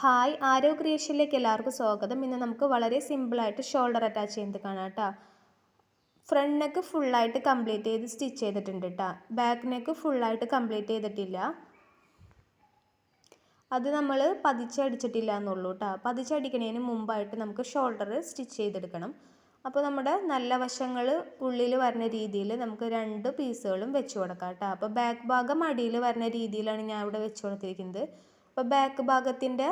Hi ആരോ ക്രിയേഷനിലേക്ക് എല്ലാവർക്കും സ്വാഗതം. ഇന്ന് നമുക്ക് വളരെ സിമ്പിളായിട്ട് ഷോൾഡർ അറ്റാച്ച് ചെയ്യുന്നത് കാണാം കേട്ടോ ഫ്രണ്ട് നെക്ക് ഫുള്ളായിട്ട് കംപ്ലീറ്റ് ചെയ്ത് സ്റ്റിച്ച് ചെയ്തിട്ടുണ്ട് കേട്ടോ ബാക്ക് നെക്ക് ഫുള്ളായിട്ട് കംപ്ലീറ്റ് ചെയ്തിട്ടില്ല. അത് നമ്മൾ പതിച്ചടിച്ചിട്ടില്ല എന്നുള്ളൂ കേട്ടോ പതിച്ചടിക്കുന്നതിന് മുമ്പായിട്ട് നമുക്ക് ഷോൾഡർ സ്റ്റിച്ച് ചെയ്തെടുക്കണം. അപ്പോൾ നമ്മുടെ നല്ല വശങ്ങൾ ഉള്ളിൽ വരുന്ന രീതിയിൽ നമുക്ക് രണ്ട് പീസുകളും വെച്ച് കൊടുക്കാം കേട്ടോ അപ്പോൾ ബാക്ക് ഭാഗം അടിയിൽ വരുന്ന രീതിയിലാണ് ഞാൻ ഇവിടെ വെച്ച് കൊടുത്തിരിക്കുന്നത്. അപ്പോൾ ബാക്ക് ഭാഗത്തിന്റെ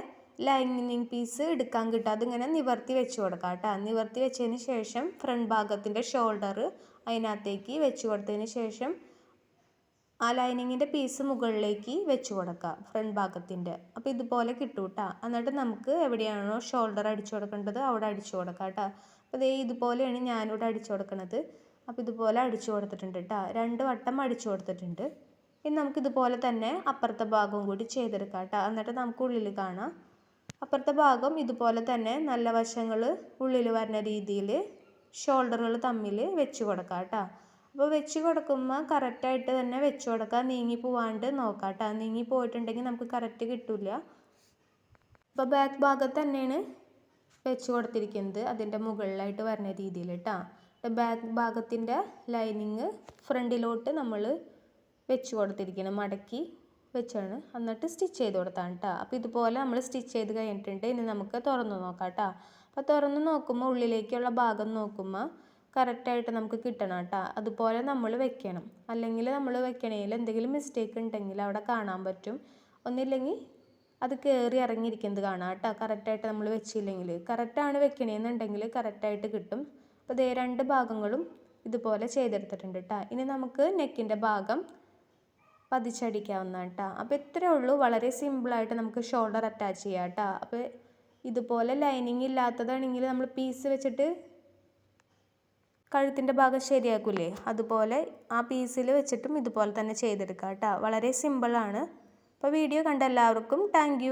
ലൈനിങ് പീസ് എടുക്കാൻ കിട്ടും. അതിങ്ങനെ നിവർത്തി വെച്ച് കൊടുക്കാം കേട്ടോ. നിവർത്തി വെച്ചതിന് ശേഷം ഫ്രണ്ട് ഭാഗത്തിന്റെ ഷോൾഡർ അതിനകത്തേക്ക് വെച്ച് കൊടുത്തതിന് ശേഷം ആ ലൈനിങ്ങിന്റെ പീസ് മുകളിലേക്ക് വെച്ച് കൊടുക്കാം ഫ്രണ്ട് ഭാഗത്തിന്റെ. അപ്പോൾ ഇതുപോലെ കിട്ടും കേട്ടോ. എന്നിട്ട് നമുക്ക് എവിടെയാണോ ഷോൾഡർ അടിച്ചു കൊടുക്കേണ്ടത് അവിടെ അടിച്ചു കൊടുക്കാം കേട്ടോ. അപ്പോൾ ഇതേ ഇതുപോലെയാണ് ഞാനിവിടെ അടിച്ചു കൊടുക്കുന്നത് അപ്പോൾ ഇതുപോലെ അടിച്ചു കൊടുത്തിട്ടുണ്ട് കേട്ടോ. രണ്ട് വട്ടം അടിച്ചു കൊടുത്തിട്ടുണ്ട്. ഇനി നമുക്ക് ഇതുപോലെ തന്നെ അപ്പുറത്തെ ഭാഗവും കൂടി ചെയ്തെടുക്കാം കേട്ടോ. എന്നിട്ട് നമുക്ക് ഉള്ളിൽ കാണാം. അപ്പുറത്തെ ഭാഗം ഇതുപോലെ തന്നെ നല്ല വശങ്ങൾ ഉള്ളിൽ വരുന്ന രീതിയിൽ ഷോൾഡറുകൾ തമ്മിൽ വെച്ച് കൊടുക്കാം കേട്ടോ. അപ്പോൾ വെച്ച് കൊടുക്കുമ്പോൾ കറക്റ്റായിട്ട് തന്നെ വെച്ച് കൊടുക്കുക നീങ്ങി പോവാണ്ട് നോക്കാം കേട്ടോ. നീങ്ങി പോയിട്ടുണ്ടെങ്കിൽ നമുക്ക് കറക്റ്റ് കിട്ടില്ല അപ്പോൾ ബാക്ക് ഭാഗത്ത് തന്നെയാണ് വെച്ച് കൊടുത്തിരിക്കുന്നത്. അതിന്റെ മുകളിലായിട്ട് വരുന്ന രീതിയിൽ കേട്ടോ. ബാക്ക് ഭാഗത്തിന്റെ ലൈനിങ് ഫ്രണ്ടിലോട്ട് നമ്മൾ വെച്ച് കൊടുത്തിരിക്കണം മടക്കി വെച്ചാണ്. എന്നിട്ട് സ്റ്റിച്ച് ചെയ്ത് കൊടുത്താണ് കേട്ടോ അപ്പോൾ ഇതുപോലെ നമ്മൾ സ്റ്റിച്ച് ചെയ്ത് കഴിഞ്ഞിട്ടുണ്ട്. ഇനി നമുക്ക് തുറന്ന് നോക്കാം കേട്ടോ അപ്പോൾ തുറന്ന് നോക്കുമ്പോൾ ഉള്ളിലേക്കുള്ള ഭാഗം നോക്കുമ്പോൾ കറക്റ്റായിട്ട് നമുക്ക് കിട്ടണം കേട്ടോ അതുപോലെ നമ്മൾ വെക്കണം. അല്ലെങ്കിൽ നമ്മൾ വെക്കണേൽ എന്തെങ്കിലും മിസ്റ്റേക്ക് ഉണ്ടെങ്കിൽ അവിടെ കാണാൻ പറ്റും. ഒന്നില്ലെങ്കിൽ അത് കയറി ഇറങ്ങിയിരിക്കുന്നത് കാണാം കേട്ടോ കറക്റ്റായിട്ട് നമ്മൾ വെച്ചില്ലെങ്കിൽ. കറക്റ്റാണ് വെക്കണേന്നുണ്ടെങ്കിൽ കറക്റ്റായിട്ട് കിട്ടും. അപ്പോൾ ഇതേ രണ്ട് ഭാഗങ്ങളും ഇതുപോലെ ചെയ്തെടുത്തിട്ടുണ്ട് കേട്ടോ ഇനി നമുക്ക് നെക്കിന്റെ ഭാഗം പതിച്ചടിക്കാവുന്നതാണ് കേട്ടോ. അപ്പോൾ ഇത്രയേ ഉള്ളൂ. വളരെ സിമ്പിളായിട്ട് നമുക്ക് ഷോൾഡർ അറ്റാച്ച് ചെയ്യാം കേട്ടോ. അപ്പോൾ ഇതുപോലെ ലൈനിങ് ഇല്ലാത്തതാണെങ്കിൽ നമ്മൾ പീസ് വെച്ചിട്ട് കഴുത്തിന്റെ ഭാഗം ശരിയാക്കൂലേ? അതുപോലെ ആ പീസിൽ വെച്ചിട്ടും ഇതുപോലെ തന്നെ ചെയ്തെടുക്കാം കേട്ടോ. വളരെ സിമ്പിളാണ് അപ്പോൾ വീഡിയോ കണ്ട എല്ലാവർക്കും താങ്ക്